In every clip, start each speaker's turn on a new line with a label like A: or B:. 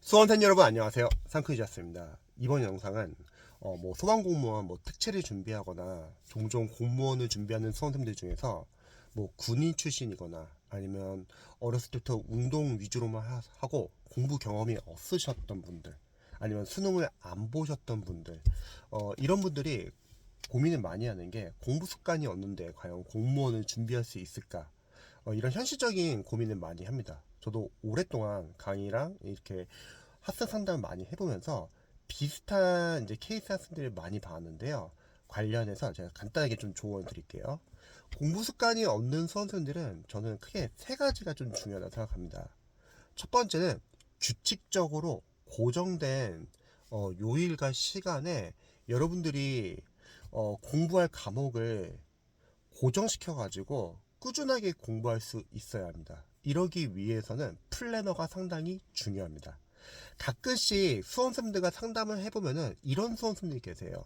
A: 수험생 여러분 안녕하세요. 상크이자스입니다. 이번 영상은 어, 뭐 소방 공무원 뭐 특채를 준비하거나 종종 공무원을 준비하는 수험생들 중에서 뭐 군인 출신이거나 아니면 어렸을 때부터 운동 위주로만 하- 하고 공부 경험이 없으셨던 분들 아니면 수능을 안 보셨던 분들 어, 이런 분들이 고민을 많이 하는 게 공부 습관이 없는데 과연 공무원을 준비할 수 있을까 어, 이런 현실적인 고민을 많이 합니다. 저도 오랫동안 강의랑 이렇게 학생 상담을 많이 해보면서 비슷한 이제 케이스 학생들을 많이 봤는데요. 관련해서 제가 간단하게 좀 조언 드릴게요. 공부 습관이 없는 수험생들은 저는 크게 세 가지가 좀 중요하다고 생각합니다. 첫 번째는 규칙적으로 고정된 어, 요일과 시간에 여러분들이 어, 공부할 과목을 고정시켜 가지고 꾸준하게 공부할 수 있어야 합니다. 이러기 위해서는 플래너가 상당히 중요합니다. 가끔씩 수험생들과 상담을 해보면은 이런 수험생들이 계세요.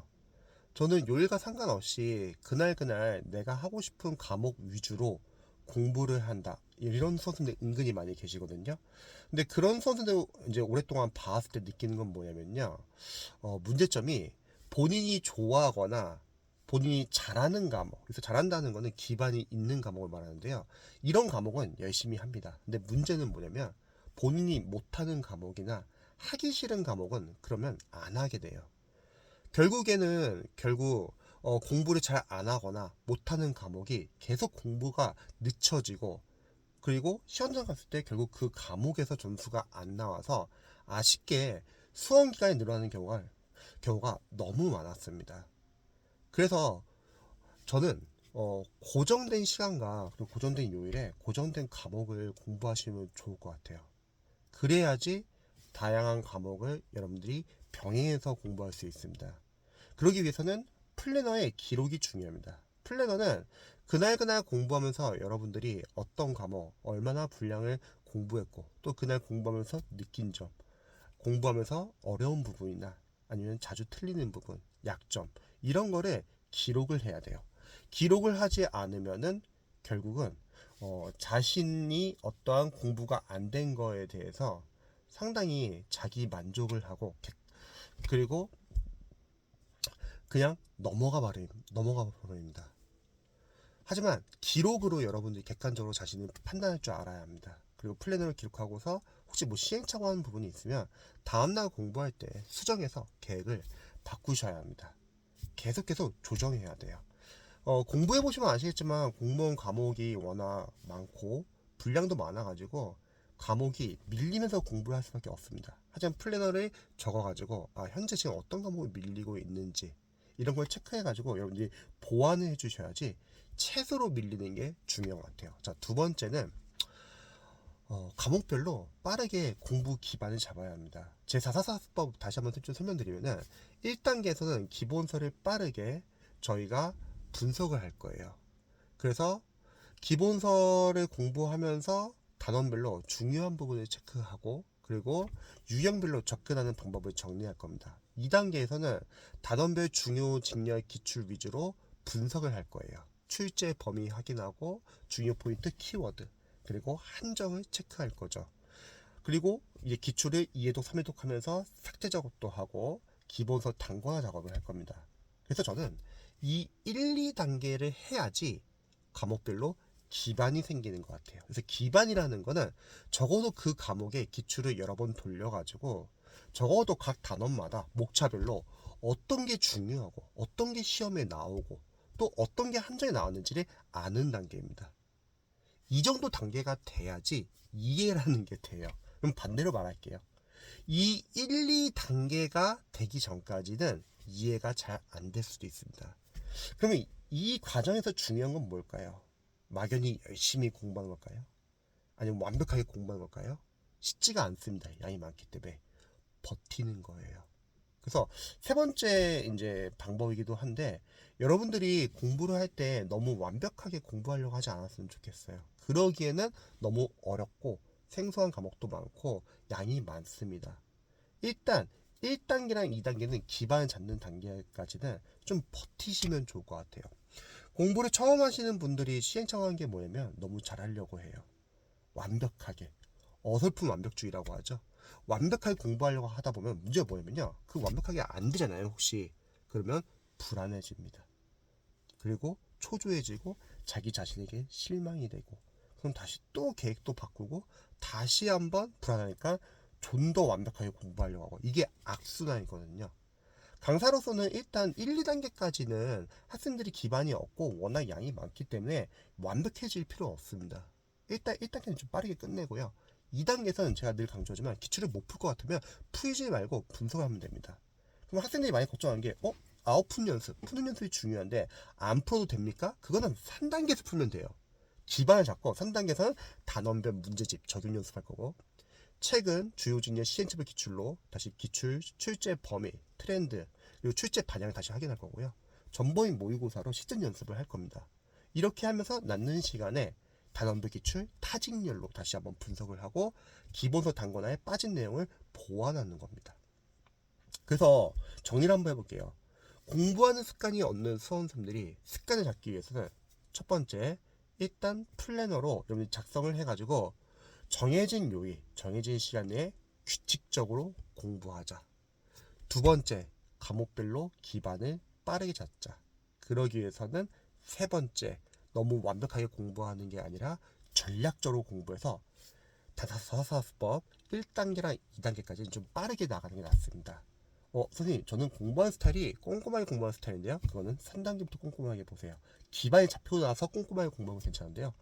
A: 저는 요일과 상관없이 그날그날 내가 하고 싶은 과목 위주로 공부를 한다. 이런 수험생들 은근히 많이 계시거든요. 근데 그런 수험생들 이제 오랫동안 봐왔을 때 느끼는 건 뭐냐면요. 어, 문제점이 본인이 좋아하거나 본인이 잘하는 과목, 그래서 잘한다는 거는 기반이 있는 과목을 말하는데요. 이런 과목은 열심히 합니다. 근데 문제는 뭐냐면 본인이 못하는 과목이나 하기 싫은 과목은 그러면 안 하게 돼요. 결국에는 결국 어, 공부를 잘 안 하거나 못하는 과목이 계속 공부가 늦춰지고 그리고 시험장 갔을 때 결국 그 과목에서 점수가 안 나와서 아쉽게 수험 기간이 늘어나는 경우가 경우가 너무 많았습니다. 그래서 저는 어, 고정된 시간과 그리고 고정된 요일에 고정된 과목을 공부하시면 좋을 것 같아요. 그래야지 다양한 과목을 여러분들이 병행해서 공부할 수 있습니다. 그러기 위해서는 플래너의 기록이 중요합니다. 플래너는 그날그날 공부하면서 여러분들이 어떤 과목, 얼마나 분량을 공부했고, 또 그날 공부하면서 느낀 점, 공부하면서 어려운 부분이나 아니면 자주 틀리는 부분, 약점, 이런 거를 기록을 해야 돼요. 기록을 하지 않으면은 결국은 어, 자신이 어떠한 공부가 안 된 거에 대해서 상당히 자기 만족을 하고 객- 그리고 그냥 넘어가 버림 넘어가 버립니다. 하지만 기록으로 여러분들이 객관적으로 자신을 판단할 줄 알아야 합니다. 그리고 플래너를 기록하고서 혹시 뭐 시행착오하는 부분이 있으면 다음날 공부할 때 수정해서 계획을 바꾸셔야 합니다. 계속 계속 조정해야 돼요. 어, 공부해 보시면 아시겠지만 공무원 과목이 워낙 많고 분량도 많아가지고 과목이 밀리면서 공부를 할 수밖에 없습니다. 하지만 플래너를 적어가지고 아, 현재 지금 어떤 과목이 밀리고 있는지 이런 걸 체크해가지고 여러분들이 보완을 해주셔야지 채소로 밀리는 게 중요한 것 같아요. 자, 두 번째는 어, 과목별로 빠르게 공부 기반을 잡아야 합니다. 제 444법 다시 한번 좀 설명드리면은 1단계에서는 기본서를 빠르게 저희가 분석을 할 거예요. 그래서 기본서를 공부하면서 단원별로 중요한 부분을 체크하고 그리고 유형별로 접근하는 방법을 정리할 겁니다. 2단계에서는 단원별 중요 직렬 기출 위주로 분석을 할 거예요. 출제 범위 확인하고 중요 포인트 키워드 그리고 한정을 체크할 거죠. 그리고 이제 기출을 2회독, 3회독 하면서 삭제 작업도 하고 기본서 단권화 작업을 할 겁니다. 그래서 저는 이 1, 2단계를 해야지 과목별로 기반이 생기는 것 같아요. 그래서 기반이라는 거는 적어도 그 과목의 기출을 여러 번 돌려가지고 적어도 각 단원마다 목차별로 어떤 게 중요하고 어떤 게 시험에 나오고 또 어떤 게 한정에 나왔는지를 아는 단계입니다. 이 정도 단계가 돼야지 이해라는 게 돼요. 그럼 반대로 말할게요. 이 1, 2단계가 되기 전까지는 이해가 잘 안 될 수도 있습니다. 그러면 이- 이 과정에서 중요한 건 뭘까요? 막연히 열심히 공부하는 걸까요? 아니면 완벽하게 공부하는 걸까요? 쉽지가 않습니다. 양이 많기 때문에 버티는 거예요. 그래서 세 번째 이제 방법이기도 한데 여러분들이 공부를 할 때 너무 완벽하게 공부하려고 하지 않았으면 좋겠어요. 그러기에는 너무 어렵고 생소한 과목도 많고 양이 많습니다. 일단 1단계랑 2단계는 기반을 잡는 단계까지는 좀 버티시면 좋을 것 같아요. 공부를 처음 하시는 분들이 시행착오한 게 뭐냐면 너무 잘하려고 해요. 완벽하게. 어설픈 완벽주의라고 하죠. 완벽하게 공부하려고 하다 보면 문제가 뭐냐면요. 그 완벽하게 안 되잖아요. 혹시 그러면 불안해집니다. 그리고 초조해지고 자기 자신에게 실망이 되고 그럼 다시 또 계획도 바꾸고 다시 한번 불안하니까 좀 더 완벽하게 공부하려고 하고 이게 악순환이거든요. 강사로서는 일단 1, 2단계까지는 학생들이 기반이 없고 워낙 양이 많기 때문에 완벽해질 필요 없습니다. 일단 1단계는 좀 빠르게 끝내고요. 2단계에서는 제가 늘 강조하지만 기출을 못 풀 것 같으면 풀지 말고 분석을 하면 됩니다. 그럼 학생들이 많이 걱정하는 게 어? 아웃풋 연습, 푸는 연습이 중요한데 안 풀어도 됩니까? 그거는 3단계에서 풀면 돼요. 기반을 잡고 3단계에서는 단원별 문제집 적용 연습할 거고 최근 주요 진의 시행착오 기출로 다시 기출 출제 범위, 트렌드 그리고 출제 반향을 다시 확인할 거고요. 전범위 모의고사로 실전 연습을 할 겁니다. 이렇게 하면서 남는 시간에 단원별 기출 타직렬로 다시 한번 분석을 하고 기본서 단권화에 빠진 내용을 보완하는 겁니다. 그래서 정리를 한번 해볼게요. 공부하는 습관이 없는 수험생들이 습관을 잡기 위해서는 첫 번째 일단 플래너로 여러분이 작성을 해가지고 정해진 요일, 정해진 시간 내에 규칙적으로 공부하자. 두 번째, 과목별로 기반을 빠르게 잡자. 그러기 위해서는 세 번째, 너무 완벽하게 공부하는 게 아니라 전략적으로 공부해서 다사사사법 1단계랑 2단계까지 좀 빠르게 나가는 게 낫습니다. 어, 선생님, 저는 공부하는 스타일이 꼼꼼하게 공부하는 스타일인데요. 그거는 3단계부터 꼼꼼하게 보세요. 기반이 잡히고 나서 꼼꼼하게 공부하면 괜찮은데요.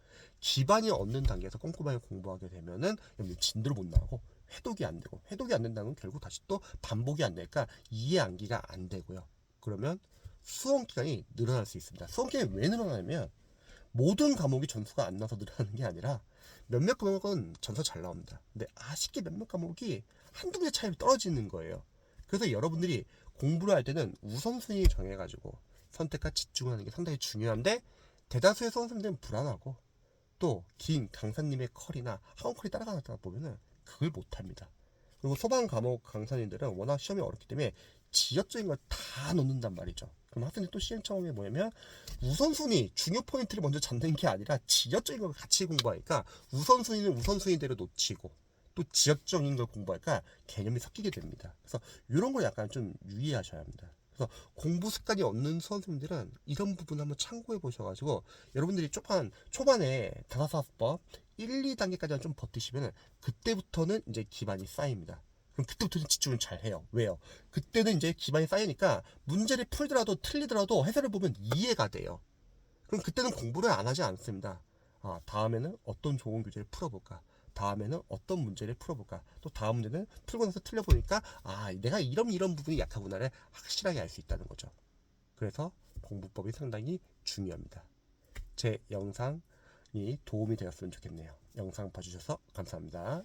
A: 기반이 없는 단계에서 꼼꼼하게 공부하게 되면은 진도를 못 나가고 회독이 안 되고 회독이 안 된다면 결국 다시 또 반복이 안 되니까 이해 암기가 안 되고요. 그러면 수험 기간이 늘어날 수 있습니다. 수험 기간이 왜 늘어나냐면 모든 과목이 점수가 안 나서 늘어나는 게 아니라 몇몇 과목은 점수 잘 나옵니다. 근데 아쉽게 몇몇 과목이 한두 개 차이로 떨어지는 거예요. 그래서 여러분들이 공부를 할 때는 우선순위 정해가지고 선택과 집중하는 게 상당히 중요한데 대다수의 수험생들은 불안하고 또 긴 강사님의 컬이나 학원 컬이 따라가다 보면은 그걸 못합니다. 그리고 소방 과목 강사님들은 워낙 시험이 어렵기 때문에 지역적인 걸 다 넣는단 말이죠. 그럼 학생들 또 시행 처음에 뭐냐면 우선순위 중요 포인트를 먼저 잡는 게 아니라 지역적인 걸 같이 공부하니까 우선순위는 우선순위대로 놓치고 또 지역적인 걸 공부하니까 개념이 섞이게 됩니다. 그래서 이런 걸 약간 좀 유의하셔야 합니다. 그래서 공부 습관이 없는 수험생들은 이런 부분 한번 참고해 보셔가지고 여러분들이 초반 초반에 다사사법 1, 2단계까지는 좀 버티시면 그때부터는 이제 기반이 쌓입니다. 그럼 그때부터는 집중을 잘 해요. 왜요? 그때는 이제 기반이 쌓이니까 문제를 풀더라도 틀리더라도 해설을 보면 이해가 돼요. 그럼 그때는 공부를 안 하지 않습니다. 아, 다음에는 어떤 좋은 교재를 풀어볼까? 다음에는 어떤 문제를 풀어볼까? 또 다음 문제는 풀고 나서 틀려보니까 아, 내가 이런 이런 부분이 약하구나를 확실하게 알 수 있다는 거죠. 그래서 공부법이 상당히 중요합니다. 제 영상이 도움이 되었으면 좋겠네요. 영상 봐주셔서 감사합니다.